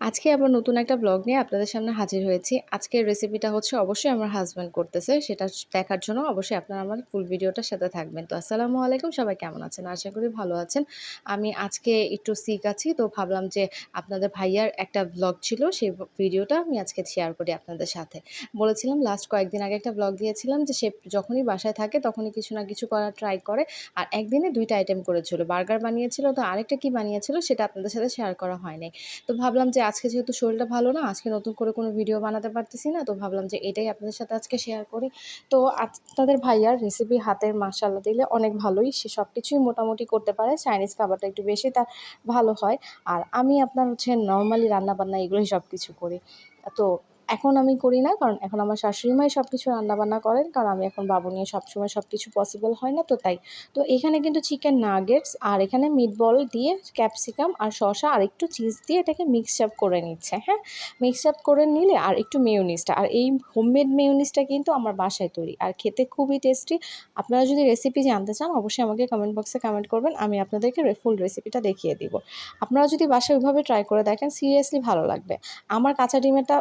আজকে আবার নতুন একটা ব্লগ নিয়ে আপনাদের সামনে হাজির হয়েছি। আজকের রেসিপিটা হচ্ছে অবশ্যই আমার হাজব্যান্ড করতেছে। সেটা দেখার জন্য অবশ্যই আপনারা আমার ফুল ভিডিওটার সাথে থাকবেন। তো আসসালামু আলাইকুম, সবাই কেমন আছেন? আশা করি ভালো আছেন। আমি আজকে একটু সিক আছি, তো ভাবলাম যে আপনাদের ভাইয়ার একটা ব্লগ ছিল, সেই ভিডিওটা আমি আজকে শেয়ার করি আপনাদের সাথে। বলেছিলাম লাস্ট কয়েকদিন আগে একটা ব্লগ দিয়েছিলাম যে সে যখনই বাসায় থাকে তখনই কিছু না কিছু করার ট্রাই করে। আর একদিনে দুইটা আইটেম করেছিল। বার্গার বানিয়েছিল, তো আরেকটা কি বানিয়েছিল সেটা আপনাদের সাথে শেয়ার করা হয়নি। তো ভাবলাম যে আজকে যেহেতু শরীরটা ভালো না, আজকে নতুন করে কোনো ভিডিও বানাতে পারতেছি না, তো ভাবলাম যে এটাই আপনাদের সাথে আজকে শেয়ার করি। তো আপনাদের ভাইয়ার রেসিপি হাতের মাসাল্লা দিলে অনেক ভালোই, সে সব কিছুই মোটামুটি করতে পারে চাইনিজ খাবারটা একটু বেশি তার ভালো হয়। আর আমি আপনার হচ্ছে নর্মালি রান্নাবান্না এগুলোই সব কিছু করি। তো এখন আমি করি না, কারণ এখন আমার শাশুড়ি মাই সব কিছু রান্নাবান্না করেন, কারণ আমি এখন বাবু নিয়ে সবসময় সব কিছু পসিবল হয় না, তো তাই। তো এখানে কিন্তু চিকেন নাগেটস আর এখানে মিটবল দিয়ে ক্যাপসিকাম আর শসা আর একটু চিজ দিয়ে এটাকে মিক্স আপ করে নিচ্ছে হ্যাঁ? মিক্স আপ করে নিলে আর একটু মেয়নিসটা আর এই হোমমেড মেয়নিসটা কিন্তু আমার বাসায় তৈরি, আর খেতে খুবই টেস্টি আপনারা যদি রেসিপি জানতে চান, অবশ্যই আমাকে কমেন্ট বক্সে কমেন্ট করবেন, আমি আপনাদেরকে ফুল রেসিপিটা দেখিয়ে দিব। আপনারা যদি বাসায় ওইভাবে ট্রাই করে দেখেন সিরিয়াসলি ভালো লাগবে। আমার কাঁচা ডিমেরটা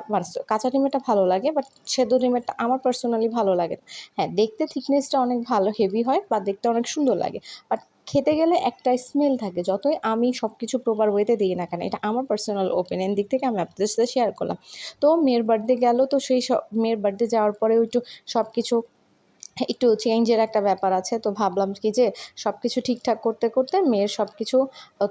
কাঁচা ডিমেরটা ভালো লাগে বাট সেদ্ধ ডিমেরটা আমার পার্সোনালি ভালো লাগে হ্যাঁ দেখতে থিকনেসটা অনেক ভালো হেভি হয় বা দেখতে অনেক সুন্দর লাগে। বাট খেতে গেলে একটা স্মেল থাকে, যতই আমি সব কিছু প্রপার ওয়েতে দিই না কেন, এটা আমার পার্সোনাল ওপিনিয়ন দিক থেকে আমি আপনাদের সাথে শেয়ার করলাম। তো মেয়ের বার্থডে গেল, তো সেই সব মেয়ের বার্থডে যাওয়ার পরে একটু সব কিছু একটু চেঞ্জের একটা ব্যাপার আছে। তো ভাবলাম কি যে সব কিছু ঠিকঠাক করতে করতে মেয়ের সব কিছু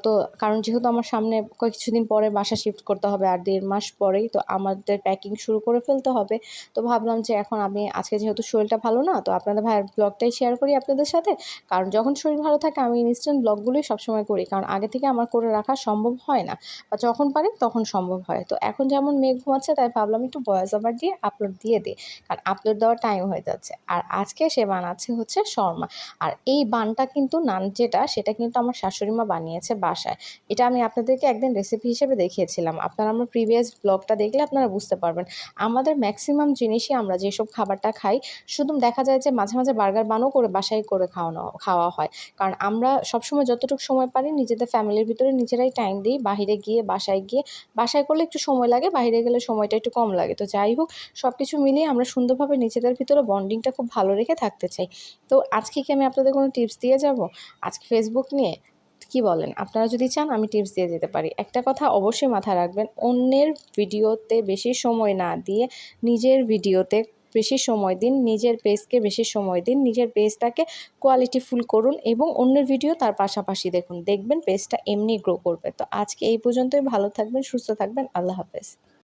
তো কারণ যেহেতু আমার সামনে কিছুদিন পরে বাসা শিফট করতে হবে আর দেড় মাস পরেই তো আমাদের প্যাকিং শুরু করে ফেলতে হবে। তো ভাবলাম যে এখন আমি, আজকে যেহেতু শরীরটা ভালো না, তো আপনাদের ভাইয়ের ব্লগটাই শেয়ার করি আপনাদের সাথে। কারণ যখন শরীর ভালো থাকে আমি ইনস্ট্যান্ট ব্লগগুলোই সবসময় করি, কারণ আগে থেকে আমার করে রাখা সম্ভব হয় না। বা যখন পারি তখন সম্ভব হয়। তো এখন যেমন মেঘ ঘুমাচ্ছে, তাই ভাবলাম একটু বয়স আবার দিয়ে আপলোড দিয়ে দিই। কারণ আপলোড দেওয়ার টাইম হয়ে যাচ্ছে। আর আজকে আজকে সে বানাচ্ছে হচ্ছে শর্মা। আর এই বানটা কিন্তু নান যেটা, সেটা কিন্তু আমার শাশুড়ি মা বানিয়েছে বাসায়। এটা আমি আপনাদেরকে একদিন রেসিপি হিসেবে দেখিয়েছিলাম। আপনারা আমার প্রিভিয়াস ব্লগটা দেখলে আপনারা বুঝতে পারবেন। আমাদের ম্যাক্সিমাম জিনিসই আমরা যেসব খাবারটা খাই, শুধু দেখা যায় যে মাঝে মাঝে বার্গার বানও করে বাসায় করে খাওয়ানো, খাওয়া হয়। কারণ আমরা সবসময় যতটুকু সময় পারি নিজেদের ফ্যামিলির ভিতরে নিজেরাই টাইম দিই, বাহিরে গিয়ে, বাসায় গিয়ে। বাসায় করলে একটু সময় লাগে বাইরে গেলে সময়টা একটু কম লাগে। তো যাই হোক সব কিছু মিলিয়ে আমরা সুন্দরভাবে নিজেদের ভিতরে বন্ডিংটা খুব ভালো রেখে থাকতে চাই। তো আজকে কি আমি আপনাদের কোনো টিপস দিয়ে যাব? আজকে ফেসবুক নিয়ে কি বলেন? আপনারা যদি চান আমি টিপস দিয়ে যেতে পারি। একটা কথা অবশ্যই মাথায় রাখবেন, অন্যের ভিডিওতে বেশি সময় না দিয়ে নিজের ভিডিওতে বেশি সময় দিন, নিজের পেজকে বেশি সময় দিন, নিজের পেজটাকে কোয়ালিটিফুল করুন এবং অন্যের ভিডিও তার পাশাপাশি দেখুন। দেখবেন পেজটা এমনি গ্রো করবে। তো আজকে এই পর্যন্তই। ভালো থাকবেন, সুস্থ থাকবেন। আল্লাহ হাফেজ।